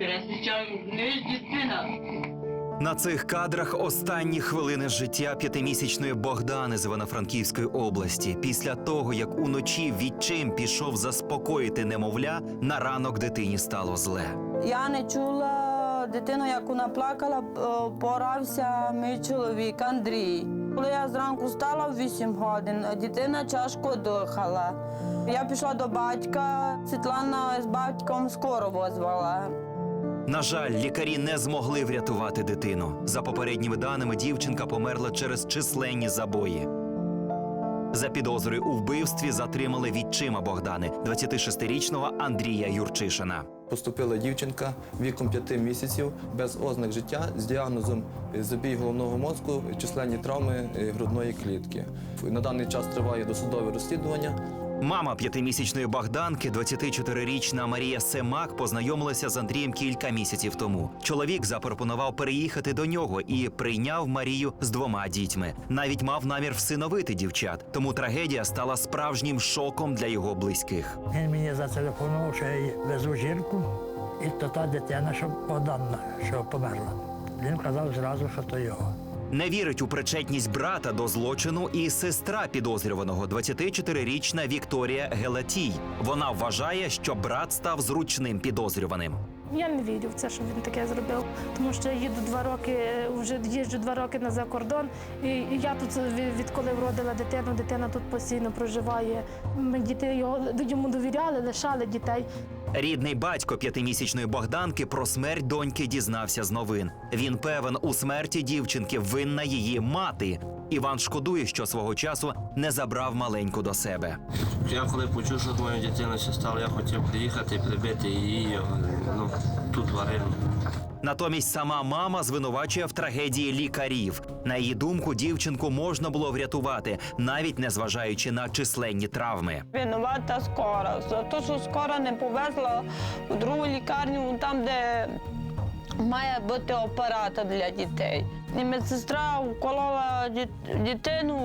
бере, не ж дитина. На цих кадрах останні хвилини життя п'ятимісячної Богдани з Івано-Франківської області. Після того, як уночі відчим пішов заспокоїти немовля, на ранок дитині стало зле. Я не чула дитину, як вона плакала, е, порався мій чоловік Андрій. Коли я зранку встала в 8 годин, дитина тяжко дихала. Я пішла до батька, Світлана з батьком скоро возвала. На жаль, лікарі не змогли врятувати дитину. За попередніми даними, дівчинка померла через численні забої. За підозрою у вбивстві затримали відчима Богдани, 26-річного Андрія Юрчишина. Поступила дівчинка віком 5 місяців без ознак життя з діагнозом забій головного мозку, численні травми е, грудної клітки. На даний час триває досудове розслідування. Мама п'ятимісячної Богданки, 24-річна Марія Семак, познайомилася з Андрієм кілька місяців тому. Чоловік запропонував переїхати до нього і прийняв Марію з двома дітьми. Навіть мав намір всиновити дівчат. Тому трагедія стала справжнім шоком для його близьких. Він мені зателефонував, що я везу жінку, і то та дитина, що Богданна, що померла. Він казав зразу, що то його. Не вірить у причетність брата до злочину і сестра підозрюваного, 24-річна Вікторія Гелатій. Вона вважає, що брат став зручним підозрюваним. Я не вірю в це, що він таке зробив, тому що я їду два роки, вже їжджу два роки на закордон. І я тут відколи вродила дитину, дитина тут постійно проживає. Ми дітей його йому довіряли, лишали дітей. Рідний батько п'ятимісячної Богданки про смерть доньки дізнався з новин. Він певен, у смерті дівчинки винна її мати. Іван шкодує, що свого часу не забрав маленьку до себе. Я коли почув, що з моєю дитиною стало, я хотів приїхати прибити її ну, тут варину. Натомість сама мама звинувачує в трагедії лікарів. На її думку, дівчинку можна було врятувати, навіть не зважаючи на численні травми. Винувата скора. За те, що скоро не повезла в другу лікарню, там, де має бути оператор для дітей. І медсестра вколола дитину,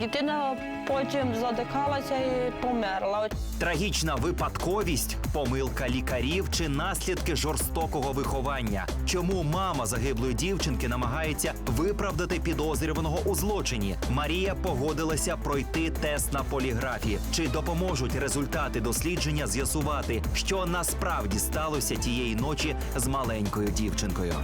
дитина потім задихалася і померла. Трагічна випадковість, помилка лікарів чи наслідки жорстокого виховання. Чому мама загиблої дівчинки намагається виправдати підозрюваного у злочині? Марія погодилася пройти тест на поліграфі. Чи допоможуть результати дослідження з'ясувати, що насправді сталося тієї ночі з маленькою дівчинкою?